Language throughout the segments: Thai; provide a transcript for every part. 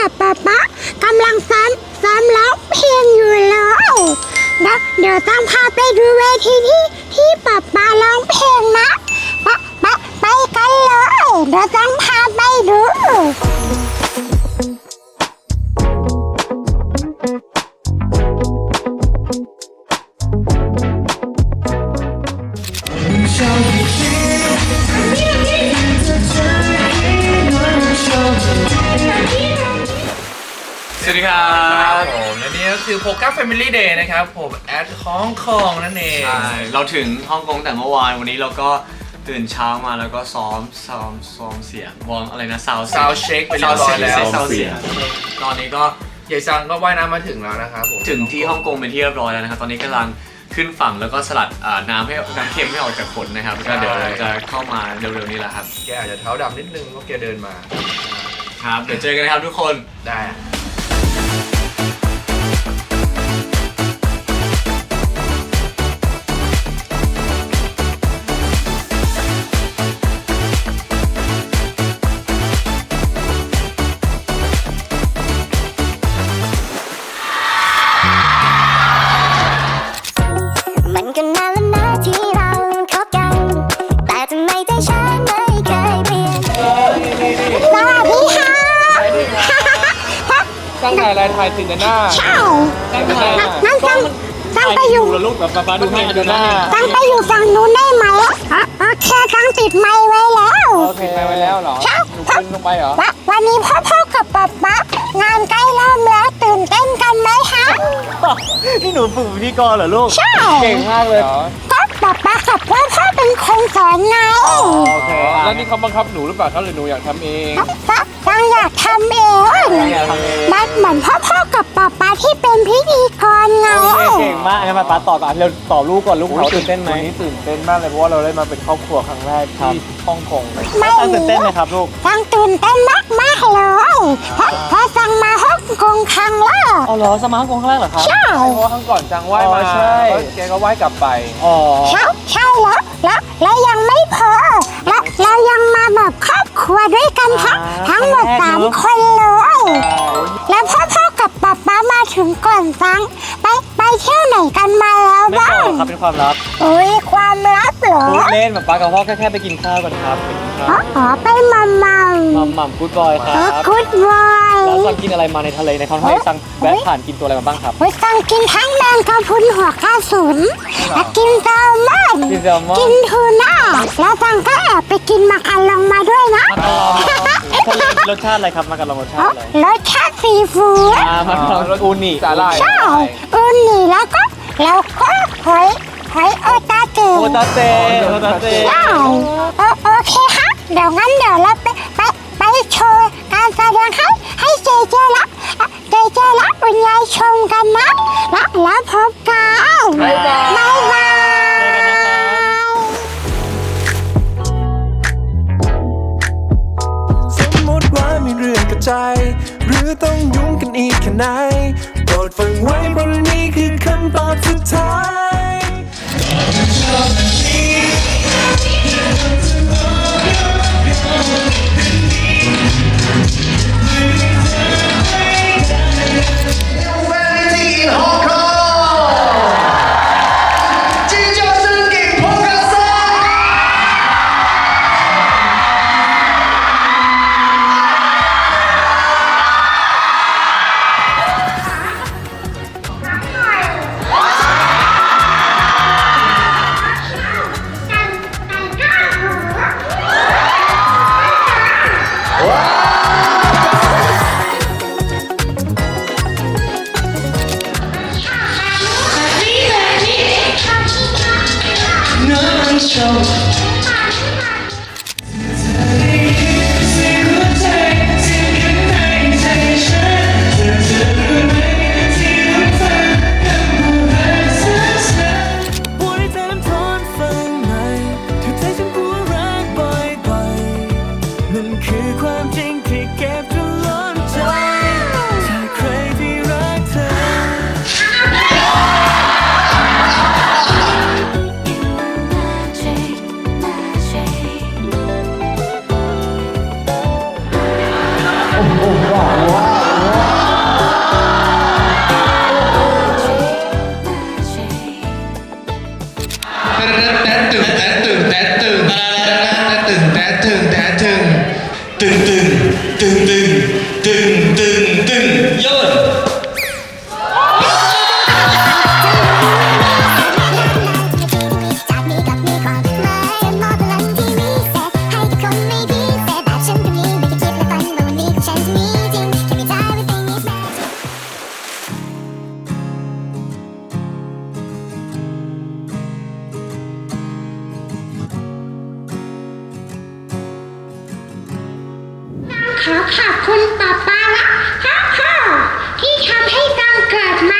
กับป๊าป๊ากำลังซ้อมซ้อมร้องเพลงอยู่แล้วเดี๋ยวเดี๋ยวจังพาไปดูเวทีที่ที่ป๊าป๊าร้องเพลงนะป๊าป๊าไปกันเลยเดี๋ยวจังพา วัสดีครับผมและนี่ก็คือโ o กัสแฟมิลี่เดย์นะครับ ผมแอดฮ่องกงนั่นเองใช่เราถึงฮ่องกงแต่เมื่อวานวันนี้เราก็ตื่นเช้ามาแล้วก็ซ้อมซ้อมซ้อมเสียงวอร์มอะไรนะซาวซาวเช็คไปเรียบร้อยแล้วซาวเสียงตอนนี้ก็ยายซังก็ว่ายน้ำมาถึงแล้วนะครับผมถึงที่ฮ่องกงเป็นที่เรียบร้อยแล้วนะครับ ตอนนี้กำลังขึ้นฝั่งแล้วก็สลัดอ่าน้ำให้น้ำเค็มให้ออกจากขนนะครับก็เดี๋ยวเราจะเข้ามาเร็วๆนี้แหละครับแกอาจจะเท้าดำนิดนึงเพราะแกเดินมาครับเดี๋ยวเจอกันนะครับทุกคนได้ อะไรถ่ายสินหน้าเช่าตั้งถ่านั่นจังจังไปอยู่แล้วลูกแบบป๊าดูให้ดูหน้าจังไปอยู่ฝั่งนู้นได้ไหมอะโอเคจังติดไมค์ไว้แล้วโอเคไปแล้วเหรอเช่าหนูขึ้นลงไปเหรอวะวันนี้พ่อพ่อกับป๊าป๊างานใกล้เริ่มแล้วตื่นเต้นกันไหมคะนี่หนูฝึกพิธีกรเหรอลูกใช่เก่งมากเลยก็ ป๊าป๊ากับว่าพ่อเป็นคนสอนไงโอเคแล้วนี่เขาบังคับหนูหรือเปล่าเขาหรือหนูอยากทำเองก็จังอยากทำเองอยากทำเองมันเหมือนพ่อพ่อกับป๊าป๊าที่เป็นพิธีกรไงเก่ง มากให้มาป้าตอบอะเร็วตอบลูกก่อนลูกเขาตื่นเต้นไหมวันนี้ตื่นเต้นมากเลยเพราะว่าเราได้มาเป็นครอบครัวครั้งแรกที่ฮ่องกงไม่ตั้งตื่นเต้นไหมครับลูกจังตื่นเต้นมากมากๆเลยเพราะเพราะจังมาฮ่องกงครั้งแรกเอาเหรอสมาร์ทโฟนข้างล่างเหรอครับใช่เพราะว่าครั้งก่อนจังไหว้อ๋มาอใช่แล้วแกก็ไหว้กลับไปอ๋อใช่ใช่แล้วแล้วแล้วยังไม่พอแล้วเรายังมาแบบครอบครัวด้วยกันทั้งทั้งหมดสามคนเลยแล้วพ่อพ่อกับป๊าป๊ามาถึงก่อนจังไปไป เที่ยวไหนกันมาแล้วไม่บ้าตอบงครับเป็นความลับอุ้ยความลับเหรอพูดเล่นแบบป้ากับพ่อแค่แค่ไปกินข้าวกันครับไปกินข้าอ๋อวอ๋อไปมัมมัมมัมมัมกูดบอยคเอรัอบกูดบอยแล้วสั่งกินอะไรมาในทะเลในท้องทะเลสั่งแวะผ่านกินตัวอะไรมาบ้างครับเฮ้ยสั่งกินทั้งแมงกะพรุนหัวกระสุนและกินแซลมอนกินแซลมอน กินทูน่าแล้วสั่งก็แอบไปกินมาการลองมาด้วยนะทะ เลรสชาติอะไรครับมากันลองรสชาอ๋อติอะไรรสชาติซีฟู้ดอ่ามากันลองอูนิสาหร่ายใช่อุนี่แล้วก็แล้วก็หอยหอยโอตาเตะโอตาเตโอตาเตใช่โอโอเคฮะเดี๋ยวงั้นเดี๋ยวเราไปไปไปโชว์การแสดงให้ให้เจเจละเจเจละคุณยายชมกันนะแล้วแล้วพบกันบ๊ายบาย ถึงแท้ถึงตึงตึงตึงตึงตึงตึง ขอขอบคุณป๊าป๊าละฮ่าฮ่าที่ทำให้ตังเกิดมา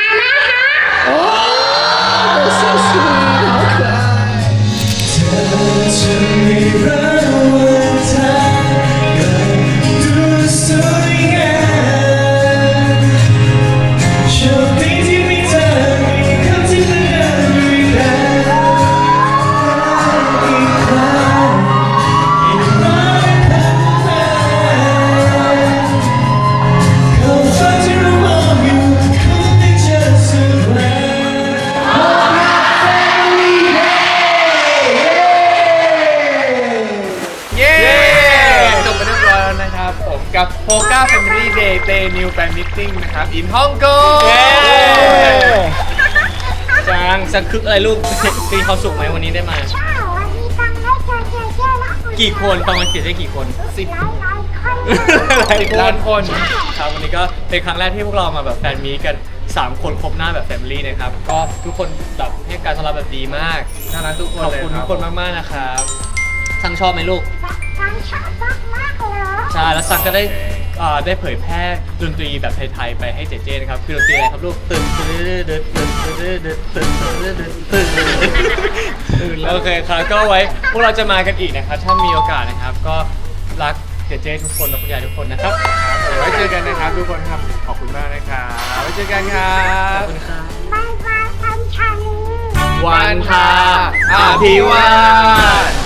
กับโ o ก้า Family Day Day New Fan Meeting นะครับ in Hong Kong จางสักคึกอะไรลูก มีความสุขไหมวันนี้ได้มาว้าววันนี้ตังได้เจอเจอเจอแล้วกี่คนตอนวันเกิดได้กี่คนสิบ หลายหลายคนหลายคนครับวันนี้ก็เป็นครั้งแรกที่พวกเรามาแบบแฟนมีตกัน 3 คนครบหน้าแบบแฟมิลี่นะครับ ก็ทุกคนแบบให้การต้อนรับแบบดีมากน่ารักทุกคนขอบเลยคุณรัทุกคนมาก ๆ นะครับ ซังชอบไหมลูกตังชอบมากมากเลย ใช่ แล้วซังก็ได้อ่าได้เผยแพร่ดนตรีแบบไทยๆไปให้เจเจนะครับ คือดนตรีอะไรครับลูกตื่นตื่นตื่นตื่นตื่นตื่นตื่นตื่นตื่นตื่นตื่นโอเคครับก็ไว้พวกเราจะมากันอีกนะครับ ถ้ามีโอกาสนะครับ ก็รักเจเจทุกคนและคุณยายทุกคนนะครับ ไว้เจอกันนะครับทุกคนครับ ขอบคุณมากนะครับไว้เจอกันครับบายบายทันชันวันทาอภิวาสบ